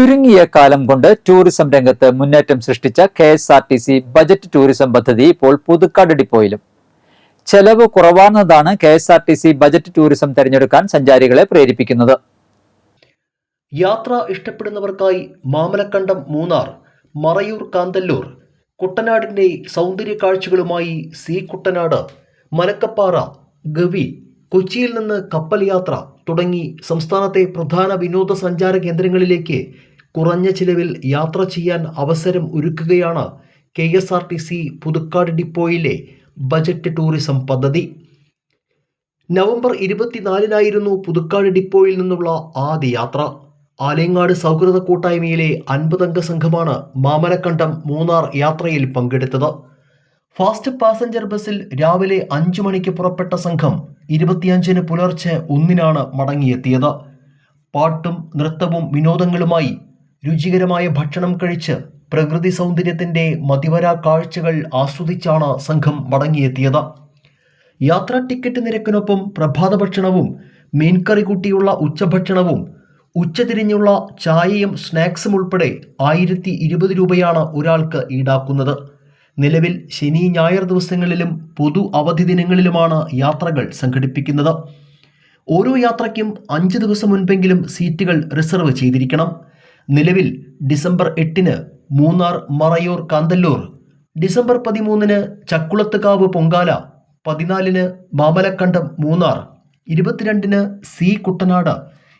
ചുരുങ്ങിയ കാലം കൊണ്ട് ടൂറിസം രംഗത്ത് മുന്നേറ്റം സൃഷ്ടിച്ച K S R T C budget tourism പദ്ധതി ഇപ്പോൾ പുതുക്കാട് ഡിപ്പോയിലും. ചെലവ് കുറവാണെന്നതാണ് K S R T C budget tourism തെരഞ്ഞെടുക്കാൻ സഞ്ചാരികളെ പ്രേരിപ്പിക്കുന്നത്. യാത്ര ഇഷ്ടപ്പെടുന്നവർക്കായി മാമലക്കണ്ടം മൂന്നാർ മറയൂർ കാന്തല്ലൂർ കുട്ടനാടിന്റെ സൗന്ദര്യ കാഴ്ചകളുമായി സി കുട്ടനാട് മലക്കപ്പാറ ഗവി കൊച്ചിയിൽ നിന്ന് കപ്പൽ യാത്ര തുടങ്ങി സംസ്ഥാനത്തെ പ്രധാന വിനോദസഞ്ചാര കേന്ദ്രങ്ങളിലേക്ക് കുറഞ്ഞ ചിലവിൽ യാത്ര ചെയ്യാൻ അവസരം ഒരുക്കുകയാണ് K S R T C Puthukkad ഡിപ്പോയിലെ budget tourism പദ്ധതി. നവംബർ ഇരുപത്തിനാലിനായിരുന്നു പുതുക്കാട് ഡിപ്പോയിൽ നിന്നുള്ള ആദ്യ യാത്ര. ആലയങ്ങാട് സൗഹൃദ കൂട്ടായ്മയിലെ അൻപതംഗ സംഘമാണ് മാമലക്കണ്ടം മൂന്നാർ യാത്രയിൽ പങ്കെടുത്തത്. ഫാസ്റ്റ് പാസഞ്ചർ ബസ്സിൽ രാവിലെ അഞ്ചു മണിക്ക് പുറപ്പെട്ട സംഘം ഇരുപത്തിയഞ്ചിന് പുലർച്ചെ ഒന്നിനാണ് മടങ്ങിയെത്തിയത്. പാട്ടും നൃത്തവും വിനോദങ്ങളുമായി രുചികരമായ ഭക്ഷണം കഴിച്ച് പ്രകൃതി സൗന്ദര്യത്തിന്റെ മതിവരാ കാഴ്ചകൾ ആസ്വദിച്ചാണ് സംഘം മടങ്ങിയെത്തിയത്. യാത്രാ ടിക്കറ്റ് നിരക്കിനൊപ്പം പ്രഭാത ഭക്ഷണവും മീൻകറി കൂട്ടിയുള്ള ഉച്ചഭക്ഷണവും ഉച്ചതിരിഞ്ഞുള്ള ചായയും സ്നാക്സും ഉൾപ്പെടെ ആയിരത്തി ഇരുപത് രൂപയാണ് ഒരാൾക്ക് ഈടാക്കുന്നത്. നിലവിൽ ശനി ഞായർ ദിവസങ്ങളിലും പൊതു അവധി ദിനങ്ങളിലുമാണ് യാത്രകൾ സംഘടിപ്പിക്കുന്നത്. ഓരോ യാത്രയ്ക്കും അഞ്ച് ദിവസം മുൻപെങ്കിലും സീറ്റുകൾ റിസർവ് ചെയ്തിരിക്കണം. നിലവിൽ ഡിസംബർ എട്ടിന് മൂന്നാർ മറയൂർ കാന്തല്ലൂർ. ഡിസംബർ പതിമൂന്നിന് ചക്കുളത്തുകാവ് പൊങ്കാല. പതിനാലിന് മാമലക്കണ്ടം മൂന്നാർ. ഇരുപത്തിരണ്ടിന് സി കുട്ടനാട്.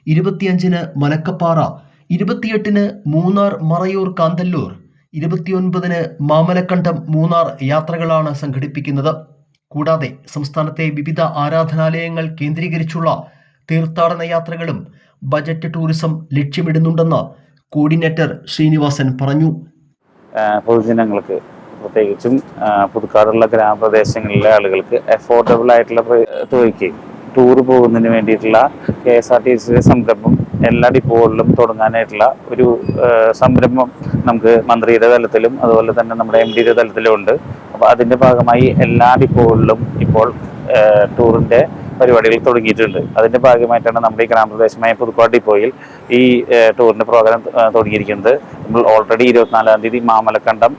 ഇരുപത്തിയഞ്ചിന് മലക്കപ്പാറ ഇരുപത്തിയെട്ടിന് മൂന്നാർ മറയൂർ കാന്തല്ലൂർ. ഇരുപത്തിയൊൻപതിന് മാമലക്കണ്ടം മൂന്നാർ യാത്രകളാണ് സംഘടിപ്പിക്കുന്നത്. കൂടാതെ സംസ്ഥാനത്തെ വിവിധ ആരാധനാലയങ്ങൾ കേന്ദ്രീകരിച്ചുള്ള തീർത്ഥാടന യാത്രകളും ബജറ്റ് ടൂറിസം ലക്ഷ്യമിടുന്നുണ്ടെന്ന് കോർഡിനേറ്റർ ശ്രീനിവാസൻ പറഞ്ഞു. പൊതുജനങ്ങൾക്ക് പ്രത്യേകിച്ചും പുതുക്കാടുള്ള ഗ്രാമപ്രദേശങ്ങളിലെ ആളുകൾക്ക് അഫോർഡബിൾ ആയിട്ടുള്ള തുകയ്ക്ക് ടൂർ പോകുന്നതിന് വേണ്ടിയിട്ടുള്ള കെ എസ് ആർ ടി സിയുടെ സംരംഭം എല്ലാ ഡിപ്പോകളിലും തുടങ്ങാനായിട്ടുള്ള ഒരു സംരംഭം നമുക്ക് മന്ത്രിയുടെ തലത്തിലും അതുപോലെ തന്നെ നമ്മുടെ എം ഡിയുടെ തലത്തിലും ഉണ്ട്. അപ്പോൾ അതിന്റെ ഭാഗമായി എല്ലാ ഡിപ്പോകളിലും ഇപ്പോൾ ടൂറിന്റെ പരിപാടികൾ തുടങ്ങിയിട്ടുണ്ട്. അതിന്റെ ഭാഗമായിട്ടാണ് നമ്മുടെ ഈ ഗ്രാമപ്രദേശമായ പുതുക്കോട് ഡിപ്പോയിൽ ഈ ടൂറിന്റെ പ്രോഗ്രാം തുടങ്ങിയിരിക്കുന്നത്. നമ്മൾ ഓൾറെഡി ഇരുപത്തിനാലാം തീയതി മാമലക്കണ്ടം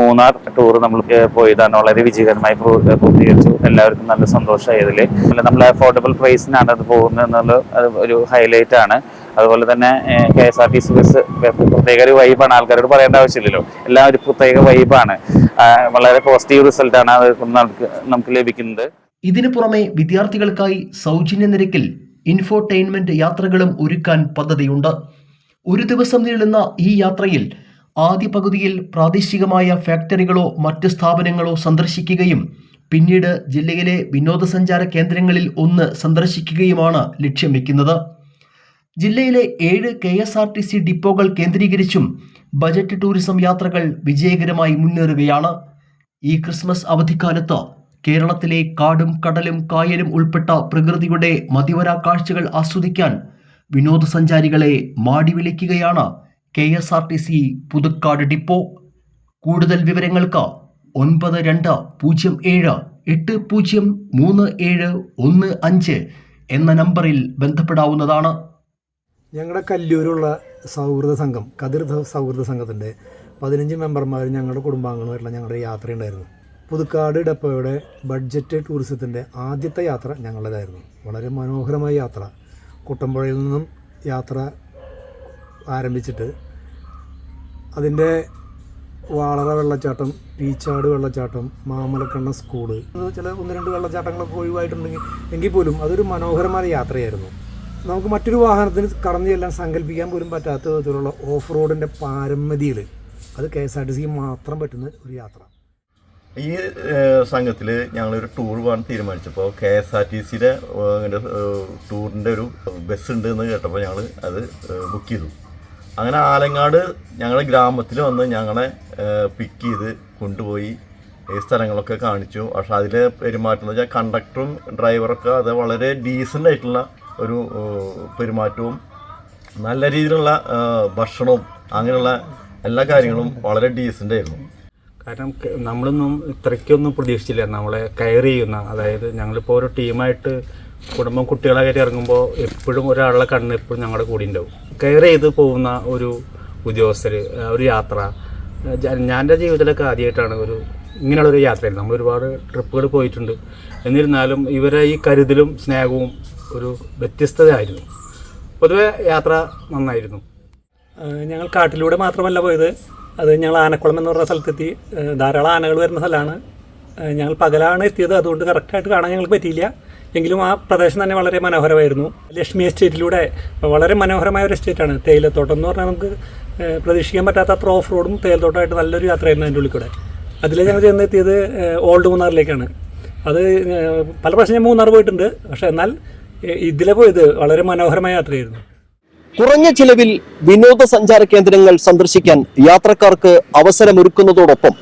മൂന്നാർ ടൂർ നമ്മൾ പോയതാണ്. വളരെ വിജയകരമായി പൂർത്തീകരിച്ചു. എല്ലാവർക്കും നല്ല സന്തോഷമായി അതിൽ നമ്മൾ അഫോർഡബിൾ പ്രൈസിനാണ് അത് പോകുന്നത് എന്നുള്ള ഒരു ഹൈലൈറ്റ് ആണ്. അതുപോലെ തന്നെ K S R T C bus പ്രത്യേക ഒരു വൈബാണ് ആൾക്കാരോട് പറയേണ്ട ആവശ്യമില്ലല്ലോ. എല്ലാം ഒരു പ്രത്യേക വൈബാണ് വളരെ പോസിറ്റീവ് റിസൾട്ടാണ് അത് നമുക്ക് നമുക്ക് ലഭിക്കുന്നത്. ഇതിനു പുറമെ വിദ്യാർത്ഥികൾക്കായി സൗജന്യ നിരക്കിൽ ഇൻഫോർടൈൻമെന്റ് യാത്രകളും ഒരുക്കാൻ പദ്ധതിയുണ്ട്. ഒരു ദിവസം നീളുന്ന ഈ യാത്രയിൽ ആദ്യ പകുതിയിൽ പ്രാദേശികമായ ഫാക്ടറികളോ മറ്റ് സ്ഥാപനങ്ങളോ സന്ദർശിക്കുകയും പിന്നീട് ജില്ലയിലെ വിനോദസഞ്ചാര കേന്ദ്രങ്ങളിൽ ഒന്ന് സന്ദർശിക്കുകയുമാണ് ലക്ഷ്യം വെക്കുന്നത്. ജില്ലയിലെ ഏഴ് K S R T C ഡിപ്പോകൾ കേന്ദ്രീകരിച്ചും ബജറ്റ് ടൂറിസം യാത്രകൾ വിജയകരമായി മുന്നേറുകയാണ്. ഈ ക്രിസ്മസ് അവധിക്കാലത്ത് കേരളത്തിലെ കാടും കടലും കായലും ഉൾപ്പെട്ട പ്രകൃതിയുടെ മതിവരാ കാഴ്ചകൾ ആസ്വദിക്കാൻ വിനോദസഞ്ചാരികളെ മാടി വിളിക്കുകയാണ് K S R T C Puthukkad depot. കൂടുതൽ വിവരങ്ങൾക്ക് ഒൻപത് രണ്ട് പൂജ്യം ഏഴ് എട്ട് പൂജ്യം മൂന്ന് ഏഴ് ഒന്ന് അഞ്ച് എന്ന നമ്പറിൽ ബന്ധപ്പെടാവുന്നതാണ്. ഞങ്ങളുടെ കല്ലൂരുള്ള സൗഹൃദ സംഘം കതിർ സൗഹൃദ സംഘത്തിന്റെ പതിനഞ്ച് മെമ്പർമാർ ഞങ്ങളുടെ കുടുംബാംഗങ്ങളുമായിട്ടുള്ള ഞങ്ങളുടെ യാത്രയുണ്ടായിരുന്നു. പുതുക്കാട് ഡെപ്പോയുടെ ബഡ്ജറ്റ് ടൂറിസത്തിന്റെ ആദ്യത്തെ യാത്ര ഞങ്ങളുടേതായിരുന്നു. വളരെ മനോഹരമായ യാത്ര. കുട്ടമ്പുഴയിൽ നിന്നും യാത്ര ആരംഭിച്ചിട്ട് അതിന്റെ വാളറ വെള്ളച്ചാട്ടം പീച്ചാട് വെള്ളച്ചാട്ടം മാമലക്കണ്ണ സ്കൂൾ ചില ഒന്ന് രണ്ട് വെള്ളച്ചാട്ടങ്ങളൊക്കെ ഒഴിവായിട്ടുണ്ടെങ്കിൽ എങ്കിൽ പോലും അതൊരു മനോഹരമായ യാത്രയായിരുന്നു. നമുക്ക് മറ്റൊരു വാഹനത്തിന് കടന്നു ചെല്ലാൻ സങ്കല്പിക്കാൻ പോലും പറ്റാത്ത വിധത്തിലുള്ള ഓഫ് റോഡിന്റെ പാരമ്പതിയിൽ അത് കെ എസ് ആർ ടി സിക്ക് മാത്രം പറ്റുന്ന ഒരു യാത്ര. ഈ സംഘത്തിൽ ഞങ്ങളൊരു ടൂർ പോകാൻ തീരുമാനിച്ചപ്പോൾ കെ എസ് ആർ ടി സിയുടെ ടൂറിന്റെ ഒരു ബസ് ഉണ്ട് എന്ന് കേട്ടപ്പോൾ ഞങ്ങൾ അത് ബുക്ക് ചെയ്തു. അങ്ങനെ ആലങ്ങാട് ഞങ്ങളുടെ ഗ്രാമത്തിൽ വന്ന് ഞങ്ങളെ പിക്ക് ചെയ്ത് കൊണ്ടുപോയി. ഈ സ്ഥലങ്ങളൊക്കെ കാണിച്ചു. പക്ഷെ അതിലെ പെരുമാറ്റം എന്ന് വെച്ചാൽ കണ്ടക്ടറും ഡ്രൈവറൊക്കെ അത് വളരെ ഡീസന്റ് ആയിട്ടുള്ള ഒരു പെരുമാറ്റവും നല്ല രീതിയിലുള്ള ഭക്ഷണവും അങ്ങനെയുള്ള എല്ലാ കാര്യങ്ങളും വളരെ ഡീസന്റ് ആയിരുന്നു. കാരണം നമ്മളൊന്നും ഇത്രയ്ക്കൊന്നും പ്രതീക്ഷിച്ചില്ല. നമ്മളെ കെയർ ചെയ്യുന്ന അതായത് ഞങ്ങളിപ്പോൾ ഒരു ടീമായിട്ട് കുടുംബം കുട്ടികളായിട്ട് ഇറങ്ങുമ്പോൾ എപ്പോഴും ഒരാളുടെ കണ്ണ് എപ്പോഴും ഞങ്ങളുടെ കൂടെ ഉണ്ടാവും കെയർ ചെയ്ത് പോകുന്ന ഒരു ഉദ്യോഗസ്ഥർ ഒരു യാത്ര ഞാൻ ജീവിതത്തിലൊക്കെ ആദ്യമായിട്ടാണ് ഒരു ഇങ്ങനെയുള്ളൊരു യാത്രയിൽ നമ്മൾ ഒരുപാട് ട്രിപ്പുകൾ പോയിട്ടുണ്ട്. എന്നിരുന്നാലും ഇവരെ ഈ കരുതലും സ്നേഹവും ഒരു വ്യത്യസ്തതയായിരുന്നു. പൊതുവെ യാത്ര നന്നായിരുന്നു. ഞങ്ങൾ കാട്ടിലൂടെ മാത്രമല്ല പോയത്. അത് ഞങ്ങൾ ആനക്കുളം എന്ന് പറഞ്ഞ സ്ഥലത്തെത്തി. ധാരാളം ആനകൾ വരുന്ന സ്ഥലമാണ്. ഞങ്ങൾ പകലാണ് എത്തിയത്. അതുകൊണ്ട് കറക്റ്റായിട്ട് കാണാൻ ഞങ്ങൾക്ക് പറ്റിയില്ല. എങ്കിലും ആ പ്രദേശം തന്നെ വളരെ മനോഹരമായിരുന്നു. ലക്ഷ്മി എസ്റ്റേറ്റിലൂടെ വളരെ മനോഹരമായ ഒരു എസ്റ്റേറ്റാണ് തേയിലത്തോട്ടം എന്ന് പറഞ്ഞാൽ നമുക്ക് പ്രതീക്ഷിക്കാൻ പറ്റാത്ത അത്ര ഓഫ് റോഡും തേയിലത്തോട്ടമായിട്ട് നല്ലൊരു യാത്രയായിരുന്നു അതിന്റെ ഉള്ളിൽ കൂടെ. അതിൽ ഞങ്ങൾ ചെന്നെത്തിയത് ഓൾഡ് മൂന്നാറിലേക്കാണ്. അത് പല പ്രാവശ്യം ഞാൻ മൂന്നാർ പോയിട്ടുണ്ട്. പക്ഷേ എന്നാൽ ഇതിലെ പോയത് വളരെ മനോഹരമായ യാത്രയായിരുന്നു. കുറഞ്ഞ ചിലവിൽ വിനോദസഞ്ചാര കേന്ദ്രങ്ങൾ സന്ദർശിക്കാൻ യാത്രക്കാർക്ക് അവസരമൊരുക്കുന്നതോടൊപ്പം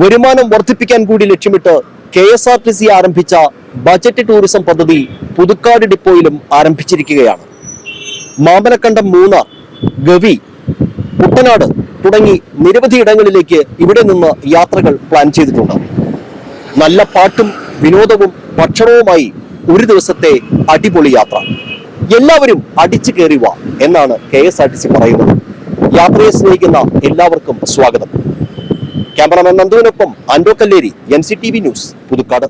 വരുമാനം വർദ്ധിപ്പിക്കാൻ കൂടി ലക്ഷ്യമിട്ട് K S R T C ആരംഭിച്ച ബജറ്റ് ടൂറിസം പദ്ധതി പുതുക്കാട് ഡിപ്പോയിലും ആരംഭിച്ചിരിക്കുകയാണ്. മാമലക്കണ്ടം മൂന്നാർ ഗവി കുട്ടനാട് തുടങ്ങി നിരവധി ഇടങ്ങളിലേക്ക് ഇവിടെ നിന്ന് യാത്രകൾ പ്ലാൻ ചെയ്തിട്ടുണ്ട്. നല്ല പാട്ടും വിനോദവും ഭക്ഷണവുമായി ഒരു ദിവസത്തെ അടിപൊളി യാത്ര. എല്ലാവരും അടിച്ചു കയറി വാ എന്നാണ് K S R T C പറയുന്നത്. യാത്രയെ സ്നേഹിക്കുന്ന എല്ലാവർക്കും സ്വാഗതം. Cameraman നന്ദുവിനൊപ്പം Ando Kalleri N C T V news Puthukkad.